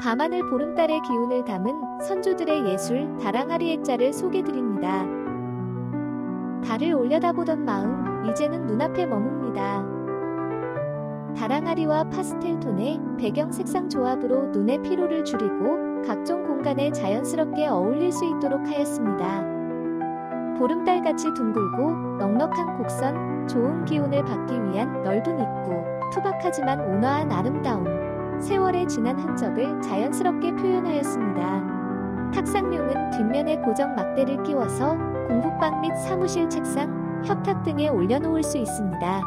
밤하늘 보름달의 기운을 담은 선조들의 예술 다랑아리 액자를 소개드립니다. 달을 올려다보던 마음 이제는 눈앞에 머뭅니다. 다랑아리와 파스텔 톤의 배경 색상 조합으로 눈의 피로를 줄이고 각종 공간에 자연스럽게 어울릴 수 있도록 하였습니다. 보름달같이 둥글고 넉넉한 곡선, 좋은 기운을 받기 위한 넓은 입구, 투박하지만 온화한 아름다움, 세월의 진한 흔적을 자연스럽게 표현하였습니다. 탁상용은 뒷면에 고정 막대를 끼워서 공부방 및 사무실 책상, 협탁 등에 올려놓을 수 있습니다.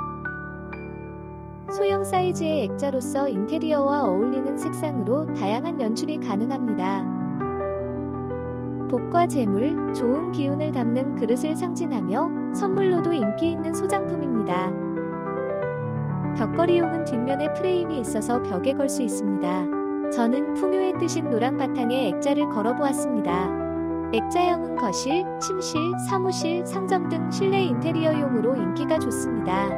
소형 사이즈의 액자로서 인테리어와 어울리는 색상으로 다양한 연출이 가능합니다. 복과 재물, 좋은 기운을 담는 그릇을 상징하며 선물로도 인기 있는 소장품입니다. 벽걸이용은 뒷면에 프레임이 있어서 벽에 걸 수 있습니다. 저는 풍요의 뜻인 노란 바탕에 액자를 걸어보았습니다. 액자형은 거실, 침실, 사무실, 상점 등 실내 인테리어용으로 인기가 좋습니다.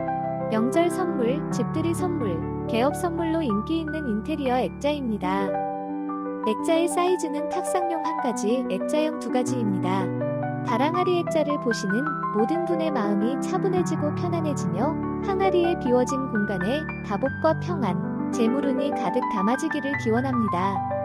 명절 선물, 집들이 선물, 개업 선물로 인기 있는 인테리어 액자입니다. 액자의 사이즈는 탁상용 한 가지, 액자형 두 가지입니다. 다랑아리 액자를 보시는 모든 분의 마음이 차분해지고 편안해지며 항아리에 비워진 공간에 다복과 평안, 재물운이 가득 담아지기를 기원합니다.